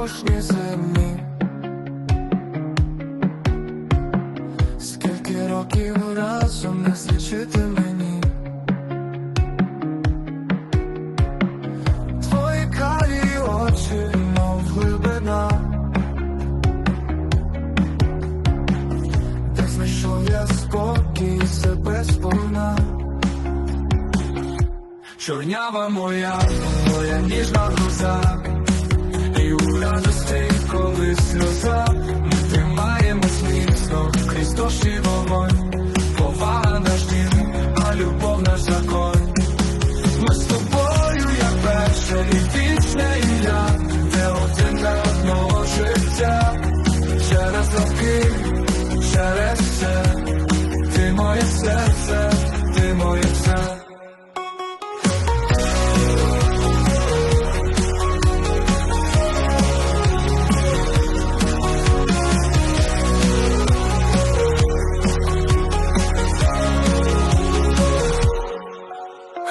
кожній зимі. Скільки років разом не злічити мені. Твої карі очі, мов глибина. Де знайшов я спокій себе сповна. Чорнява моя, моя ніжна груза, і у коли сльоза, ми тримаємось міцно, крізь дощ і вогонь, повага наш дім, а любов наш закон. Ми з тобою, як перше і вічне ім'я, де один для одного життя, через роки, через все, ти моє серце, ти моє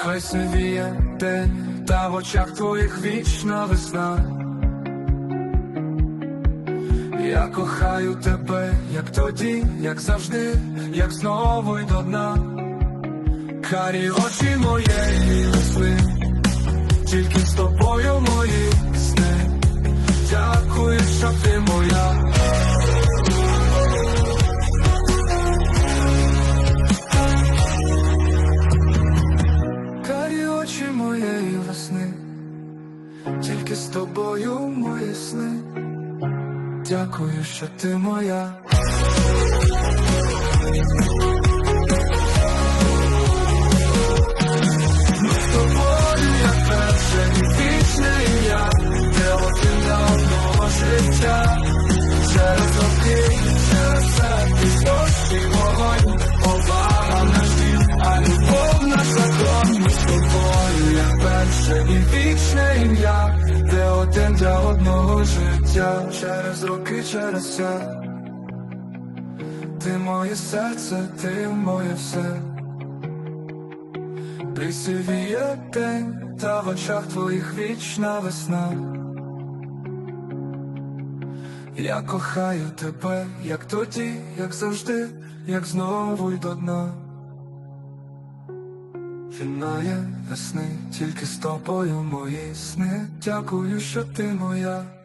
Хай сивіє день, та в очах твоїх вічна весна. Я кохаю тебе, як тоді, як завжди, як знову й до дна. Карі очі моєї весни, тільки з тобою мої сни. Дякую, що ти моя. Перше і вічне ім'я, де один для одного життя. Через роки, через все. Ти моє серце, ти моє все. Присивіє день, та в очах твоїх вічна весна. Я кохаю тебе, як тоді, як завжди, як знову й до дна. Фінає весни, тільки з тобою мої сни. Дякую, що ти моя.